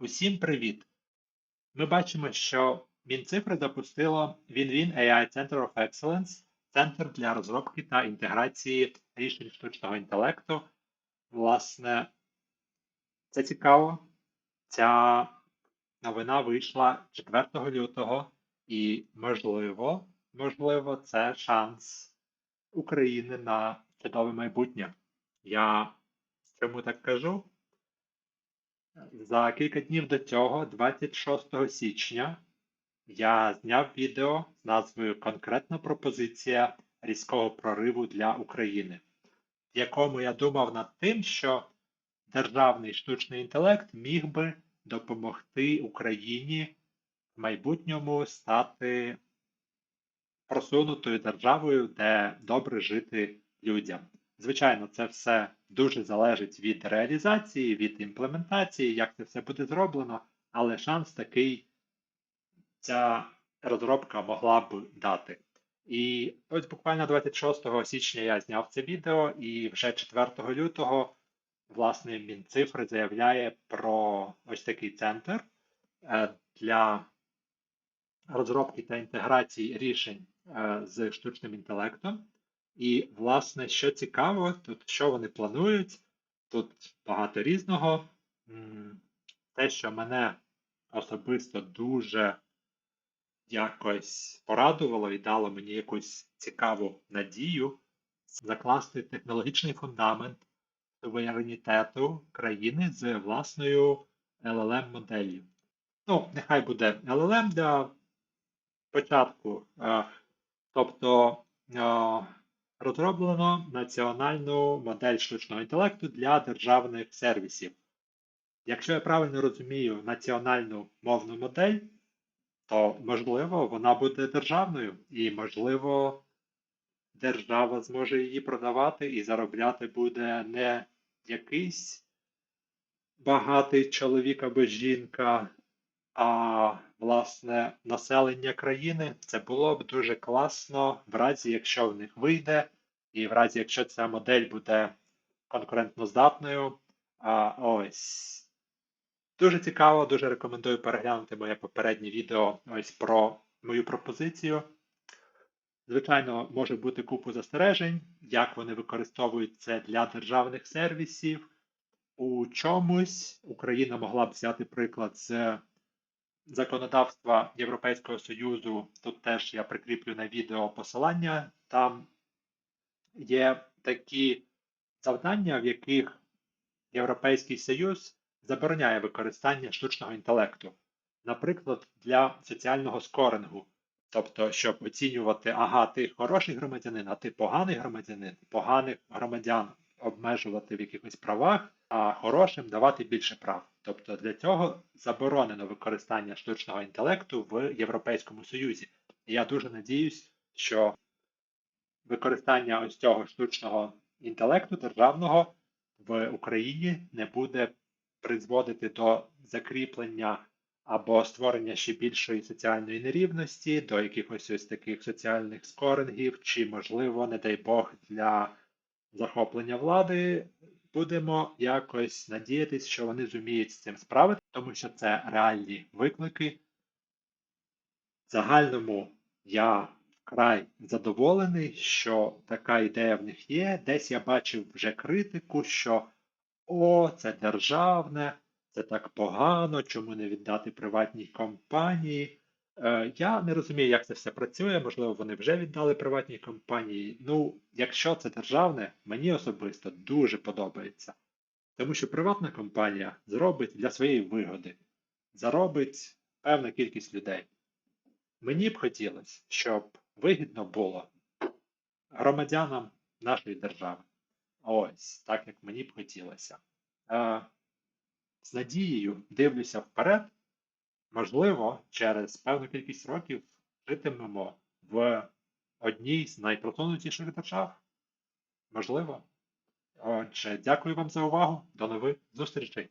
Усім привіт! Ми бачимо, що Мінцифри запустило WinWin AI Center of Excellence, центр для розробки та інтеграції рішень штучного інтелекту. Власне, це цікаво. Ця новина вийшла 4 лютого, і можливо, можливо, це шанс України на чудове майбутнє. Я чому так кажу? За кілька днів до цього, 26 січня, я зняв відео з назвою Конкретна пропозиція різкого прориву для України, в якому я думав над тим, що державний штучний інтелект міг би допомогти Україні в майбутньому стати просунутою державою, де добре жити людям. Звичайно, це все дуже залежить від реалізації, від імплементації, як це все буде зроблено, але шанс такий ця розробка могла б дати. І ось буквально 26 січня я зняв це відео, і вже 4 лютого, власне, Мінцифри заявляє про ось такий центр е, для розробки та інтеграції рішень е, з штучним інтелектом. І, власне, що цікаво, тут що вони планують, тут багато різного. Те, що мене особисто дуже якось порадувало і дало мені якусь цікаву надію закласти технологічний фундамент суверенітету країни з власною LLM-моделлю. Ну, нехай буде LLM для початку. Тобто розроблено національну модель штучного інтелекту для державних сервісів. Якщо я правильно розумію національну мовну модель, то можливо вона буде державною, і, можливо, держава зможе її продавати і заробляти буде не якийсь багатий чоловік або жінка, а власне населення країни. Це було б дуже класно, в разі, якщо в них вийде, і в разі, якщо ця модель буде конкурентно здатною. А, Ось. Дуже цікаво, дуже рекомендую переглянути моє попереднє відео ось про мою пропозицію. Звичайно, може бути купу застережень, як вони використовують це для державних сервісів. У чомусь Україна могла б взяти приклад з законодавства Європейського Союзу. Тут теж я прикріплю на відео посилання. Там є такі завдання, в яких Європейський Союз забороняє використання штучного інтелекту, наприклад, для соціального скорингу. Тобто, щоб оцінювати, ага, ти хороший громадянин, а ти поганий громадянин, поганих громадян обмежувати в якихось правах, а хорошим давати більше прав. Тобто для цього заборонено використання штучного інтелекту в Європейському Союзі. Я дуже надіюсь, що використання ось цього штучного інтелекту державного в Україні не буде призводити до закріплення або створення ще більшої соціальної нерівності, до якихось ось таких соціальних скорингів, чи, можливо, не дай Бог, для захоплення влади. Будемо якось надіятися, що вони зуміють з цим справити, тому що це реальні виклики. В загальному я вкрай задоволений, що така ідея в них є. Десь я бачив вже критику, що о, це державне, це так погано, чому не віддати приватній компанії. Е, Я не розумію, як це все працює. Можливо, вони вже віддали приватній компанії. Ну, якщо це державне, мені особисто дуже подобається. Тому що приватна компанія зробить для своєї вигоди, заробить певна кількість людей. Мені б хотілося, щоб вигідно було громадянам нашої держави. Ось, так як мені б хотілося. Е, З надією дивлюся вперед. Можливо, через певну кількість років житимемо в одній з найпросунутіших держав. Можливо. Отже, дякую вам за увагу. До нових зустрічей!